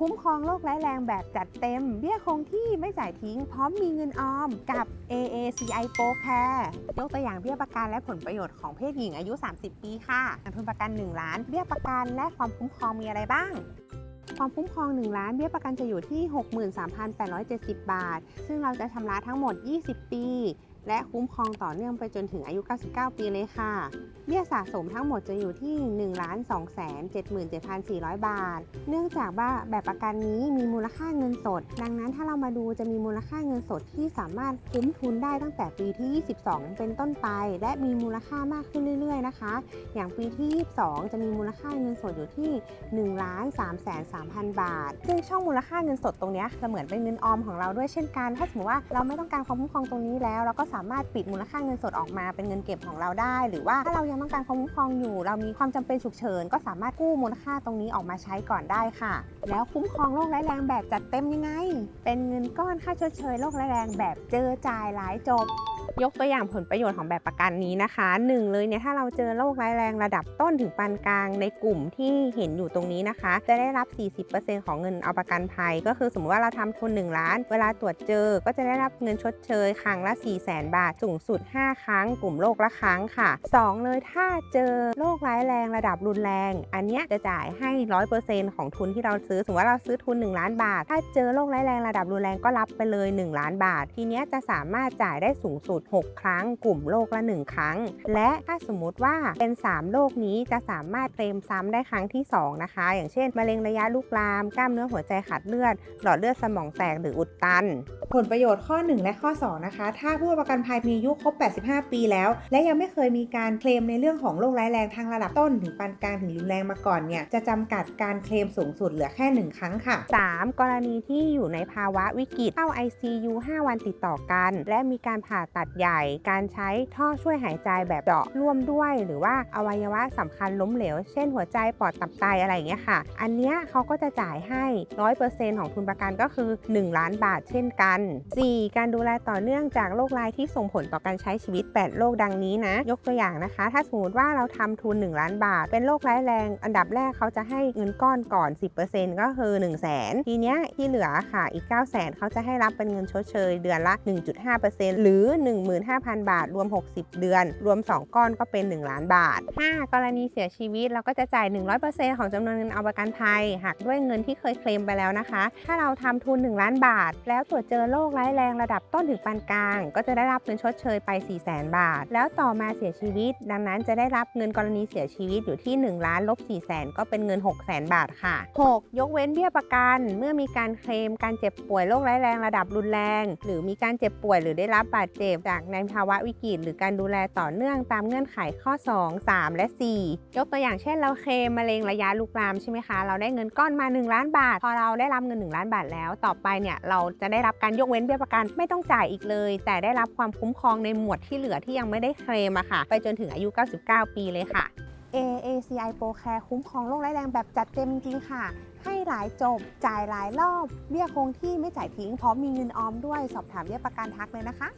คุ้มครองโรคร้ายแรงแบบจัดเต็ม เบี้ยคงที่ไม่จ่ายทิ้ง พร้อมมีเงินออมกับ AACI Pro Care ยกตัวอย่างเบี้ยประกันและผลประโยชน์ของเพศหญิงอายุ 30 ปีค่ะเงินทุนประกัน 1 ล้าน เบี้ยประกันและความคุ้มครองมีอะไรบ้างความคุ้มครอง 1 ล้าน เบี้ยประกันจะอยู่ที่ 63,870 บาท ซึ่งเราจะชำระทั้งหมด 20 ปี และคุ้มครองต่อเนื่องไปจนถึงอายุ 99 ปีเลยค่ะ เบี้ยสะสมทั้งหมดจะอยู่ที่ 1 2 7 7 4 0 0 บาท เนื่องจากว่าแบบประกันนี้มีมูลค่าเงินสด ดังนั้นถ้าเรามาดูจะมีมูลค่าเงินสดที่สามารถคุ้มทุนได้ตั้งแต่ปีที่ 22 เป็นต้นไป และมีมูลค่ามากขึ้นเรื่อย ๆ นะคะ อย่างปีที่ 22 จะมีมูลค่าเงินสดอยู่ที่1ล้าน3แสน3พันบาท ซึ่งช่องมูลค่าเงินสดตรงนี้จะเหมือนเป็นเงินออมของเราด้วยเช่นกัน ถ้าสมมติว่าเราไม่ต้องการความคุ้มครองตรงนี้แล้วเราก็สามารถปิดมูลค่าเงินสดออกมาเป็นเงินเก็บของเราได้ หรือว่าถ้าเรายังต้องการความคุ้มครองอยู่ เรามีความจำเป็นฉุกเฉิน ก็สามารถกู้มูลค่าตรงนี้ออกมาใช้ก่อนได้ค่ะ แล้วคุ้มครองโรคร้ายแรงแบบจัดเต็มยังไง เป็นเงินก้อนค่าชดเชยโรคร้ายแรงแบบเจอจ่ายหลายจบ ยกตัวอย่างผลประโยชน์ของแบบประกันนี้นะคะหนึ่งเลยเนี่ยถ้าเราเจอโรคร้ายแรงระดับต้นถึงปานกลางในกลุ่มที่เห็นอยู่ตรงนี้นะคะ จะได้รับ 40%ของเงินเอาประกันภัย ก็คือสมมติว่าเราทำทุน1ล้าน เวลาตรวจเจอก็จะได้รับเงินชดเชย ครั้งละ 4 0 0แสนบาท สูงสุด 5 ครั้ง กลุ่มโรคละครั้งค่ะ 2 เลยถ้าเจอโรคร้ายแรงระดับรุนแรง อันเนี้ยจะจ่ายให้ 100%ของทุนที่เราซื้อ สมมติว่าเราซื้อทุน 1 ล้านบาท ถ้าเจอโรคร้ายแรงระดับรุนแรงก็รับไปเลย 1 ล้านบาท ทีเนี้ยจะสามารถจ่ายได้สูงสุด6 ครั้ง กลุ่มโรคละ 1 ครั้ง และถ้าสมมุติว่าเป็น 3 โรคนี้จะสามารถเคลมซ้ำได้ครั้งที่ 2 นะคะ อย่างเช่น มะเร็งระยะลุกลาม กล้ามเนื้อหัวใจขาดเลือด หลอดเลือดสมองแตกหรืออุดตัน ผลประโยชน์ข้อ 1 และข้อ 2 นะคะ ถ้าผู้ประกันภัยมีอายุครบ 85 ปีแล้ว และยังไม่เคยมีการเคลมในเรื่องของโรคร้ายแรงทางระดับต้นถึงปานกลางถึงรุนแรงมาก่อนเนี่ยจะจำกัดการเคลมสูงสุดเหลือแค่ 1 ครั้งค่ะ 3. กรณีที่อยู่ในภาวะวิกฤตเข้า ICU 5 วันติดต่อกัน และมีการผ่าตัดใหญ่ การใช้ท่อช่วยหายใจแบบเจาะร่วมด้วย หรือว่าอวัยวะสำคัญล้มเหลว เช่นหัวใจปอดตับไตอะไรอย่างเงี้ยค่ะ อันเนี้ยเขาก็จะจ่ายให้100%ของทุนประกันก็คือ 1 ล้านบาทเช่นกัน 4. การดูแลต่อเนื่องจากโรคร้ายที่ส่งผลต่อการใช้ชีวิต 8 โรคดังนี้นะ ยกตัวอย่างนะคะ ถ้าสมมติว่าเราทำทุน 1 ล้านบาท เป็นโรคร้ายแรง อันดับแรกเขาจะให้เงินก้อนก่อน 10%ก็คือ 1 0 0 0 0แสนทีเนี้ยที่เหลือค่ะอีก 9 0 0 0 0เขาจะให้รับเป็นเงินชดเชย เดือนละ 1.5%หรือ15,000 บาท รวม 60 เดือน รวม 2 ก้อนก็เป็น 1 ล้านบาท 5. กรณีเสียชีวิตเราก็จะจ่าย 100%ของจำนวนเงินเอาประกันภัยหักด้วยเงินที่เคยเคลมไปแล้วนะคะ ถ้าเราทำทุน 1 ล้านบาท แล้วตรวจเจอโรคร้ายแรงระดับต้นถึงปานกลาง ก็จะได้รับเงินชดเชยไป 4 0 0 0 0 0บาท แล้วต่อมาเสียชีวิต ดังนั้นจะได้รับเงินกรณีเสียชีวิตอยู่ที่ 1 ล้านลบ4 0 0 0 0ก็เป็นเงิน 6 0 0 0 0บาทค่ะ 6. ยกเว้นเบี้ยประกัน เมื่อมีการเคลมการเจ็บป่วยโรคร้ายแรงระดับรุนแรง หรือมีการเจ็บป่วยหรือได้รับบาดเจ็บจากในภาวะวิกฤตหรือการดูแลต่อเนื่องตามเงื่อนไขข้อ 2 3 และ 4 ยกตัวอย่างเช่นเราเคลมมะเร็งระยะลุกลามใช่ไหมคะ เราได้เงินก้อนมา 1 ล้านบาท พอเราได้รับเงิน 1 ล้านบาทแล้ว ต่อไปเนี่ยเราจะได้รับการยกเว้นเบี้ยประกันไม่ต้องจ่ายอีกเลย แต่ได้รับความคุ้มครองในหมวดที่เหลือที่ยังไม่ได้เคลมอะค่ะ ไปจนถึงอายุ 99 ปีเลยค่ะ AACI Pro Care คุ้มครองโรคร้ายแรงแบบจัดเต็มจริงค่ะ ให้หลายจบ จ่ายหลายรอบ เบี้ยคงที่ไม่จ่ายทิ้ง พร้อมมีเงินออมด้วย สอบถามเบี้ยประกันทักเลยนะคะ